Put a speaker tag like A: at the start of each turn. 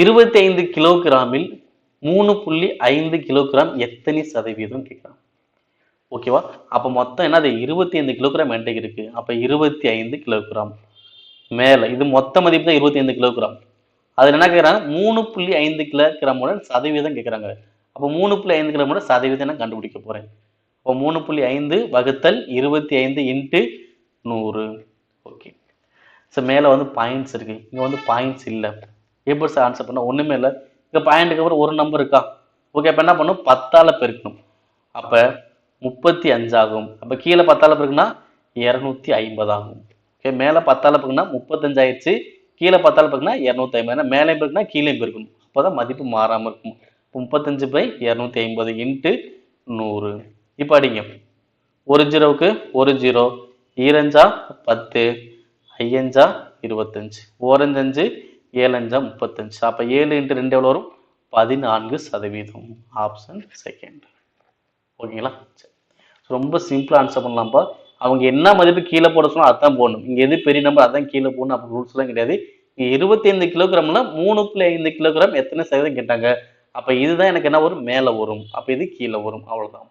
A: இருபத்தி ஐந்து கிலோகிராமில் மூணு புள்ளி ஐந்து கிலோகிராம் எத்தனை சதவீதம் கேட்குறான் ஓகேவா அப்போ மொத்தம் என்ன அது இருபத்தி ஐந்து கிலோகிராம் என்கிட்ட இருக்கு. அப்போ இருபத்தி ஐந்து கிலோகிராம். மேலே இது மொத்த மதிப்பு தான் இருபத்தி ஐந்து கிலோகிராம். அதில் என்ன கேட்குறாங்க மூணு புள்ளி ஐந்து கிலோகிராமோட சதவீதம் கேட்குறாங்க அப்போ மூணு புள்ளி ஐந்து கிலோமோட சதவீதம் நான் கண்டுபிடிக்க போகிறேன் இப்போ மூணு புள்ளி ஐந்து வகுத்தல் இருபத்தி ஐந்து இன்ட்டு நூறு. ஓகே ஸோ மேலே வந்து பாயிண்ட்ஸ் இருக்கு. இங்கே வந்து பாயிண்ட்ஸ் இல்லை. எப்படி சார் ஆன்சர் பண்ணால் ஒன்றுமே இல்லை. இங்கே பாயிண்ட்டுக்கு அப்புறம் ஒரு நம்பர் இருக்கா? ஓகே அப்போ என்ன பண்ணும்? பத்தால் பெருக்கணும். அப்போ முப்பத்தி அஞ்சாகும் அப்போ கீழே பத்தால் பெருக்குன்னா இரநூத்தி ஐம்பது ஆகும் ஓகே மேலே பத்தால் பெருக்குன்னா முப்பத்தஞ்சு ஆயிடுச்சு கீழே பத்தால் பெருக்குனா இரநூத்தி ஐம்பது. ஏன்னா மேலே பெருக்குனா கீழே பெருக்கணும். அப்போ தான் மதிப்பு மாறாமல் இருக்கும். முப்பத்தஞ்சு பை இரநூத்தி ஐம்பது இன்ட்டு நூறு. இப்போ அடிங்க. ஒரு ஜீரோவுக்கு ஒரு ஜீரோ. ஈரஞ்சா பத்து. ஐயஞ்சா இருபத்தஞ்சு. ஓரஞ்சஞ்சு ஏழஞ்சா முப்பத்தஞ்சு. அப்போ ஏழு இன்ட்டு ரெண்டு எவ்வளோ வரும்? பதினான்கு சதவீதம். ஆப்ஷன் செகண்ட் ஓகேங்களா சரி. ரொம்ப சிம்பிளாக ஆன்சர் பண்ணலாம்ப்பா அவங்க என்ன மதிப்பு கீழே போட சொன்னால் அதான் போடணும். இங்கே எது பெரிய நம்பர் அதான் கீழே போடணும். அப்படி ரூல்ஸ்லாம் கிடையாது. இங்கே இருபத்தி ஐந்து கிலோகிராம்ல மூணு புள்ளி ஐந்து கிலோகிராம் எத்தனை சதவீதம் கேட்டாங்க? அப்போ இதுதான் எனக்கு என்ன வரும்? மேலே வரும். அப்போ இது கீழே வரும். அவ்வளோதான்